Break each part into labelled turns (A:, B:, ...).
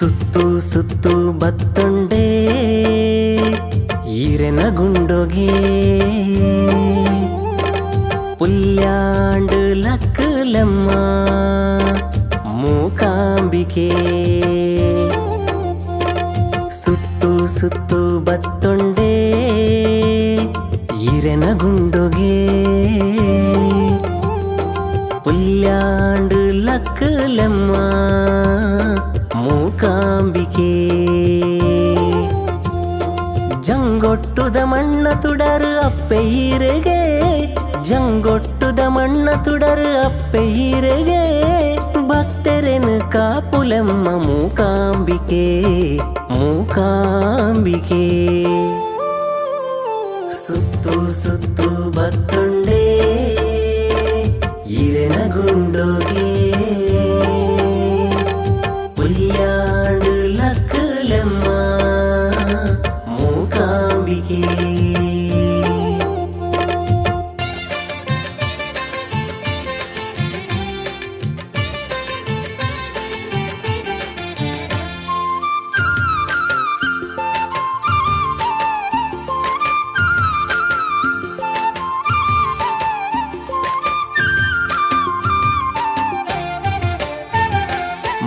A: ಸುತ್ತು ಸುತ್ತು ಬತ್ತೊಂಡೆ ಈರೆನ ಗುಂಡೋಗಿ. ಪುಲ್ಯಾಂಡು ಲಕ್ಕಲಮ್ಮ ಮೂಕಾಂಬಿಕೆ. ಸುತ್ತು ಸುತ್ತು ಬತ್ತೊಂಡೆ ಈರೆನ ಗುಂಡು ಜಂಗೊಟ್ಟುದ ಮಣ್ಣ ತುಡರು ಅಪ್ಪೆ ಈರೆಗೆ ಜಂಗೊಟ್ಟುದ ಮಣ್ಣ ತುಡರು ಅಪ್ಪೆ ಈರೆಗೆ ಭಕ್ತರೆನು ಕಾಪುಲೆಮ್ಮ ಮೂಕಾಂಬಿಕೆ ಮೂಕಾಂಬಿಕೆ ಸುತ್ತು ಸುತ್ತು ಬತ್ತೊಂಡೆ ಈರೆನ ಗುಂಡೋಗೆ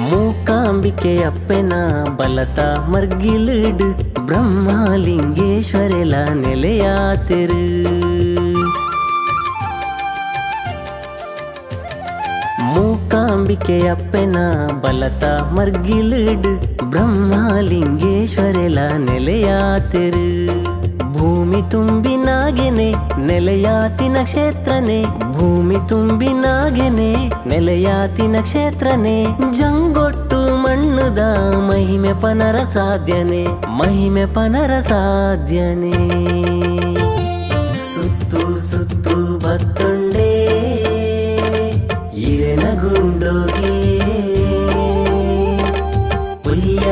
A: ಮೂಕಾಂಬಿಕೆ ಅಪ್ಪೆನ ಬಲತ ಮರ್ಗಿಲಿಡು ಬ್ರಹ್ಮಲಿಂಗೇಶ್ವರೆಲ ನೆಲೆಯಾತಿರು. ಮೂಕಾಂಬಿಕೆಯಪ್ಪನ ಬಲತ ಮರ್ಗಿಲಿಡು ಬ್ರಹ್ಮಲಿಂಗೇಶ್ವರೆಲ ನೆಲೆಯಾತಿರು. ಭೂಮಿ ತುಂಬಿನಾಗೆನೆ ನೆಲೆಯಾತಿನ ಕ್ಷೇತ್ರನೆ, ಭೂಮಿ ತುಂಬಿನಾಗೆನೆ ನೆಲೆಯಾತಿನ ಕ್ಷೇತ್ರನೆ, ಜಂಗೊಟ್ಟು ದಾ ಮಹಿಮೆ ಪನರ ಸಾಧ್ಯನೆ ಮಹಿಮೆ ಪನರ ಸಾಧ್ಯನೆ. ಸುತ್ತು ಸುತ್ತು ಬತ್ತೊಂಡೆ ಇರೆನ ಗುಂಡೋಗಿ ಪುಲ್ಯ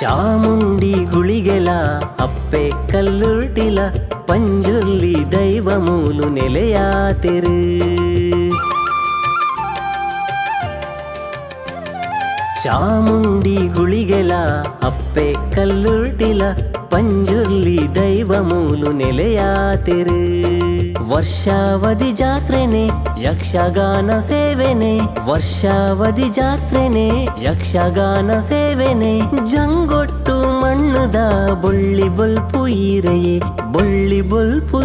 A: ಶಾಮುಂಡಿ ಗುಳಿಗೆಲ ಅಪ್ಪೆ ಕಲ್ಲುರುಟಿಲ, ಪಂಜುರ್ಲಿ ದೈವ ಮೂಲು ನೆಲೆಯಾತಿರು. ಶಾಮುಂಡಿ ಗುಳಿಗೆಲ ಅಪ್ಪೆ ಕಲ್ಲುರುಟಿಲ, ಪಂಜುರ್ಲಿ ದೈವ ಮೂಲು ನೆಲೆಯಾತಿರು. ವರ್ಷಾವಧಿ ಜಾತ್ರೆನೆ, ಯಕ್ಷಗಾನ ಸೇವೆನೆ. ವರ್ಷಾವಧಿ ಜಾತ್ರೆನೆ, ಯಕ್ಷಗಾನ ಸೇವೆನೆ. ಜಂಗೊಟ್ಟು ಮಣ್ಣುದ ಬೊಳ್ಳಿ ಬೊಲ್ಪು ಈರೆಯೇ, ಬೊಳ್ಳಿ ಬೊಲ್ಪು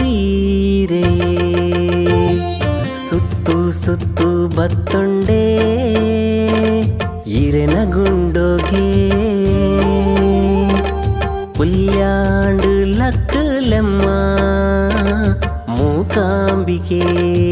A: ಸುತ್ತು ಸುತ್ತು ಬತ್ತೊಂಡೆ, ಈರೆನ ಗುಂಡೋಗಿ. ಪುಲ್ಯಾಂಡು லக்கு லெம்மா ಸುತ್ತು